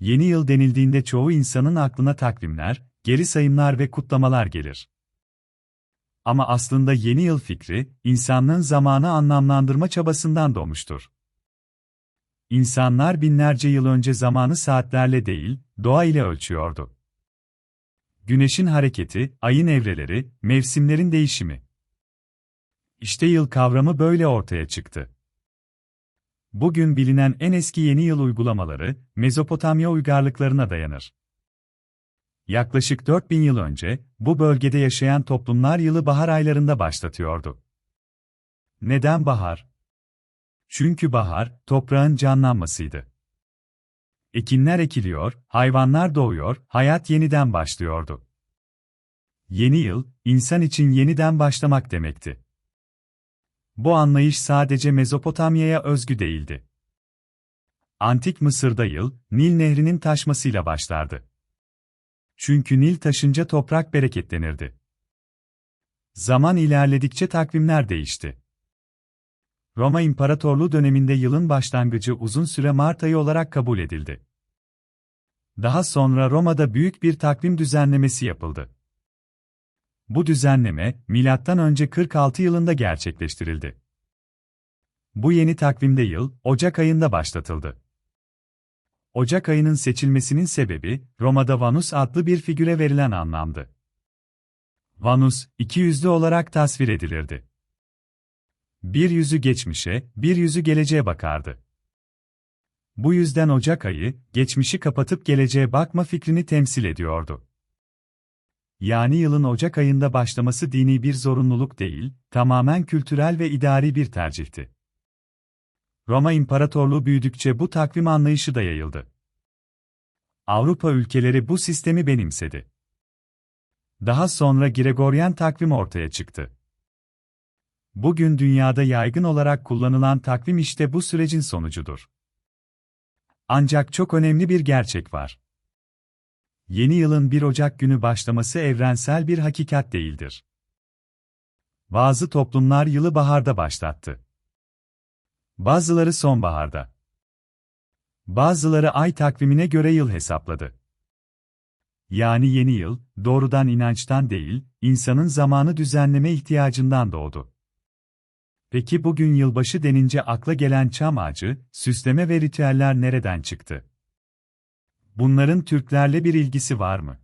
Yeni yıl denildiğinde çoğu insanın aklına takvimler, geri sayımlar ve kutlamalar gelir. Ama aslında yeni yıl fikri, insanlığın zamanı anlamlandırma çabasından doğmuştur. İnsanlar binlerce yıl önce zamanı saatlerle değil, doğa ile ölçüyordu. Güneşin hareketi, ayın evreleri, mevsimlerin değişimi. İşte yıl kavramı böyle ortaya çıktı. Bugün bilinen en eski yeni yıl uygulamaları, Mezopotamya uygarlıklarına dayanır. Yaklaşık 4000 yıl önce, bu bölgede yaşayan toplumlar yılı bahar aylarında başlatıyordu. Neden bahar? Çünkü bahar, toprağın canlanmasıydı. Ekinler ekiliyor, hayvanlar doğuyor, hayat yeniden başlıyordu. Yeni yıl, insan için yeniden başlamak demekti. Bu anlayış sadece Mezopotamya'ya özgü değildi. Antik Mısır'da yıl, Nil Nehri'nin taşmasıyla başlardı. Çünkü Nil taşınca toprak bereketlenirdi. Zaman ilerledikçe takvimler değişti. Roma İmparatorluğu döneminde yılın başlangıcı uzun süre Mart ayı olarak kabul edildi. Daha sonra Roma'da büyük bir takvim düzenlemesi yapıldı. Bu düzenleme, M.Ö. 46 yılında gerçekleştirildi. Bu yeni takvimde yıl, Ocak ayında başlatıldı. Ocak ayının seçilmesinin sebebi, Roma'da Vanus adlı bir figüre verilen anlamdı. Vanus, iki yüzlü olarak tasvir edilirdi. Bir yüzü geçmişe, bir yüzü geleceğe bakardı. Bu yüzden Ocak ayı, geçmişi kapatıp geleceğe bakma fikrini temsil ediyordu. Yani yılın Ocak ayında başlaması dini bir zorunluluk değil, tamamen kültürel ve idari bir tercihti. Roma İmparatorluğu büyüdükçe bu takvim anlayışı da yayıldı. Avrupa ülkeleri bu sistemi benimsedi. Daha sonra Gregorian takvim ortaya çıktı. Bugün dünyada yaygın olarak kullanılan takvim işte bu sürecin sonucudur. Ancak çok önemli bir gerçek var. Yeni yılın 1 Ocak günü başlaması evrensel bir hakikat değildir. Bazı toplumlar yılı baharda başlattı. Bazıları sonbaharda. Bazıları ay takvimine göre yıl hesapladı. Yani yeni yıl, doğrudan inançtan değil, insanın zamanı düzenleme ihtiyacından doğdu. Peki bugün yılbaşı denince akla gelen çam ağacı, süsleme ve ritüeller nereden çıktı? Bunların Türklerle bir ilgisi var mı?